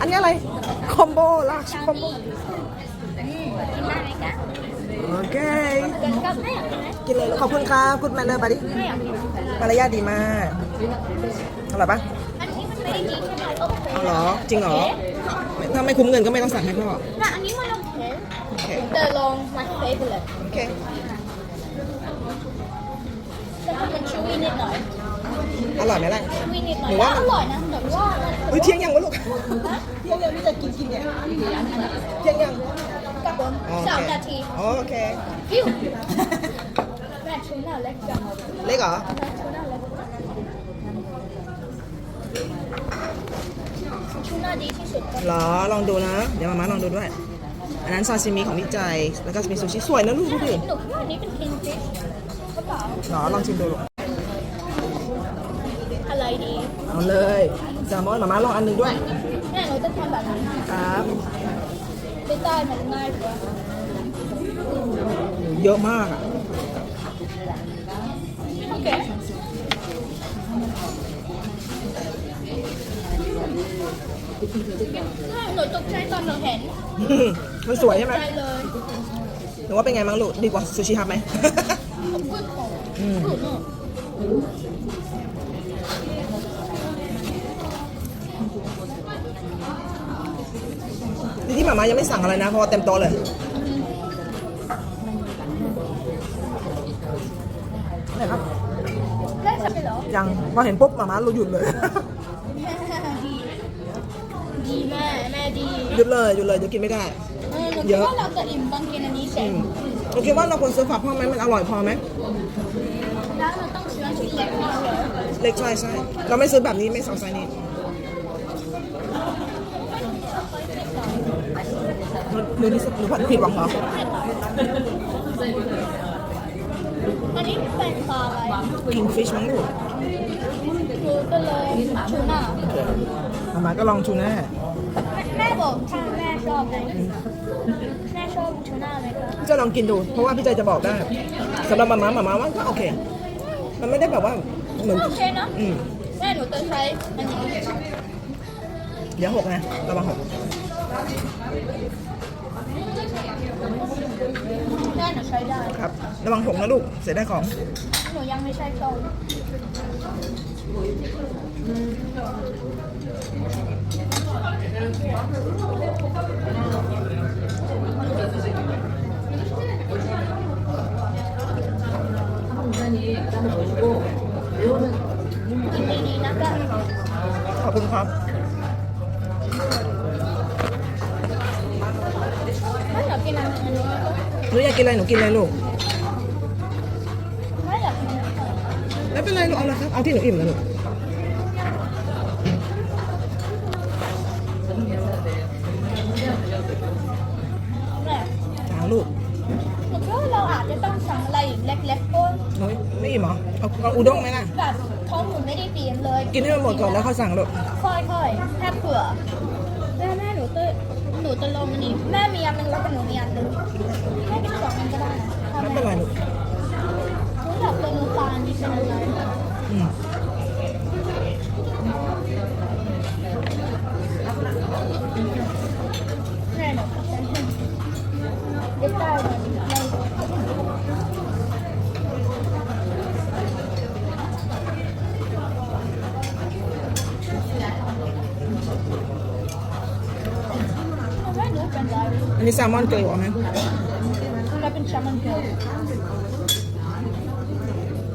อันนี้อะไร คอมโบลาชคอมโบกินได้ไหมคะโอเคเกินก็ไม่อยากกินไหมกินเลยขอบคุณครับคุณแมนเนอร์บัดดี้ไม่อยากกินมารยาทดีมากอร่อยปะอันนี้มันไม่ได้ดีใช่ไหมโอเคเอาเหรอ จริงเหรอ ถ้าไม่คุ้มเงินก็ไม่ต้องสั่งให้พ่อแต่อันนี้มันโอเคโอเคแต่ลองมาเฟซไปเลยโอเคแต่มันชูวีนิดหน่อย อร่อยไหมล่ะชูวีนิดหน่อยหนูแล้วว่าอร่อยนะแต่ว่ามันเฮ้ยเที่ยงยังวะลูก เที่ยงยังนี่จะกินกินเนี่ยเที่ยงยังกับผมอ๋อสามโอเคนาทีอ๋อโอเคฟิวแม่ชูน่าเล็กจังเล็กเหรอแม่ชูน่าเล็กชูน่าดีที่สุดครับเหรอลองดูนะ เดี๋ยวมาม่าลองดูด้วย อันนั้นซาซิมิของพี่ใจแล้วก็มีซูชิสวยนะลูกดูดิหนูคิดว่าอันนี้เป็น king fish หรือเปล่าเหรอลองชิมดูลูก อะไรดีเอาเลยแซลมอนมาม่าลองอันหนึงด้วย แม่หนูจะทำแบบนั้นครับ ไม่ได้มันง่ายกว่าเยอะมากอะ โอเคหนูตกใจตอนหนูเห็นมันสวยใช่ไหมใจเลยหนูว่าเป็นไงบ้างลูกดีกว่าซูชิฮับไหม ผมพูดของอืมพูดเน หมาม่ายังไม่สั่งอะไรนะ เพราะว่าเต็มโต๊ะเลย ไหนครับ ได้ใช่ไหมเหรอ ยังพอเห็นปุ๊บหมาม่าเราหยุดเลยดีดีแม่ แม่ดีหยุดเลยหยุดเลยเดี๋ยวกินไม่ได้ เออหนูเยคิดอะว่าเราจะอิ่มต้องกินอันนี้เสร็อืจมโอเคว่าเราควรซื้อฝากพ่อไหมมันอร่อยพอไหมแล้วเราต้องซื้อชิ้นเล็กมากเลย เล็กใช่ใช่ เราไม่ซื้อแบบนี้ไม่สองไซส์นี้ หนูนี่หนูผัดผิดหวังเหรออันนี้เป็นปลาอะไรกินฟิชมั้งลูกหนูก็เลยชูน่าหมาม่าก็ลองชูน่าแม่บอกถ้าแม่ชอบไหนแม่ชอบทูน่าไหมคะพี่จะลองกินดู เพราะว่าพี่ใจจะบอกได้สำหรับหมาม่าหมาม่าว่าก็โอเค มันไม่ได้แบบว่าเหมือนโอเคนะอืมแม่หนูจะใช้อันนี้เดี๋ยวหกนะระวังหก แม่หนูใช้ได้ครับ ระวังหกนะลูก เสียได้ของ หนูยังไม่ใช้ตรงกินดีๆนะกันขอบคุณครับ นูอยากกินอะไรหนูกินอะไรลูกไม่อยากกินอันนี้ไม่เป็นไรลูกเอาเลยครับเอาที่หนูอิ่มนะลูกแม่จ้าลูกหนูคิดว่าเราอาจจะต้องสั่งอะไรอีกเล็กๆก็หนูไม่อิ่มเหรอเอาเอาอุด้งไหมล่ะแบบท้องหนูไม่ได้เปลี่ยนเลยกินให้มันหมดก่อนแล้วค่อยสั่งลูกค่อยๆถ้าเผื่อแม่แม่หนูจะห นูจะลงอันนี้ แม่มีอันนึงแล้วก็หนูมีอันนึงแม่กินสองอันก็ได้นะไม่เป็นไรหนู อันนี้แซลมอนเกลือไหมแม่เป็นแชมมันเกิล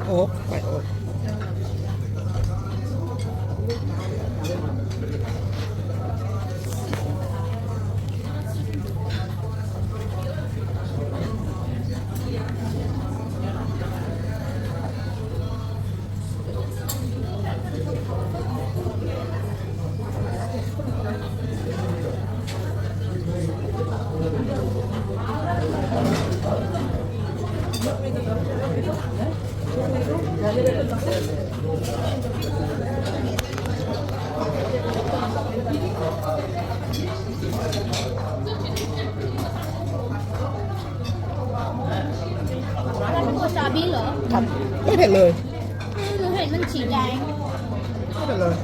โอ๊กไปโอ๊ก ซาบิเหรอครับไม่เผ็ดเลยหนูเห็นมันสีแดง ไม่เผ็ดเลย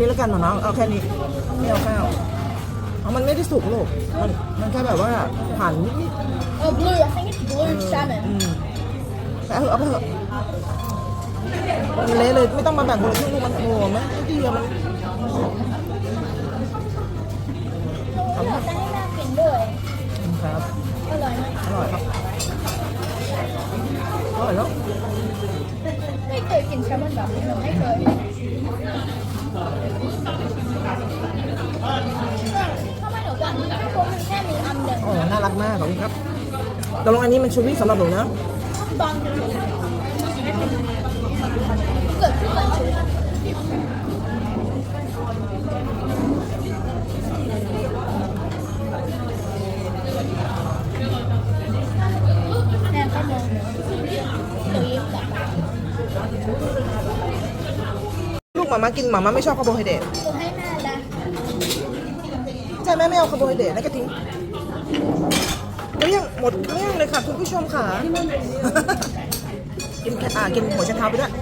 นึ่งอันนี้แล้วกันน้องเอาแค่นี้ไม่เอาข้าวเอามันไม่ได้สุกลูกมันมันแค่แบบว่าผ่านนิด Oh, blue. I think it's blue ๆ salmon. อืมแต่เอาเถอะเอาไปเถอะมันเละเลยไม่ต้องมาแบ่งคนละครึ่งลูกมันโอ้โหมันไม่ดีอะมันหนูอยากจะให้แม่กินด้วยครับอร่อยไหมอร่อยครับ อร่อยแล้วไม่เคยกินแซลมอนแบบนี้หนูไม่เคยทำไมหนูแบบนี้เพราะมันแค่มีอันเดียวโอ้น่ารักมากขอบคุณครับตกลงอันนี้มันชูวิสำหรับหนูนะบางเกิดขึ้นมาชุ มามากินหมามาไม่ชอบคาร์โบไฮเดรตหนูให้แม่ละใช่แม่ไม่เอาคาร์โบไฮเดรตแล้วก็ทิ้งเกลี้ยงหมดเกลี้ยงเลยค่ะคุณผู้ชมค่ะ กินแค่อ่ากินหัวไชเท้าไปด้วย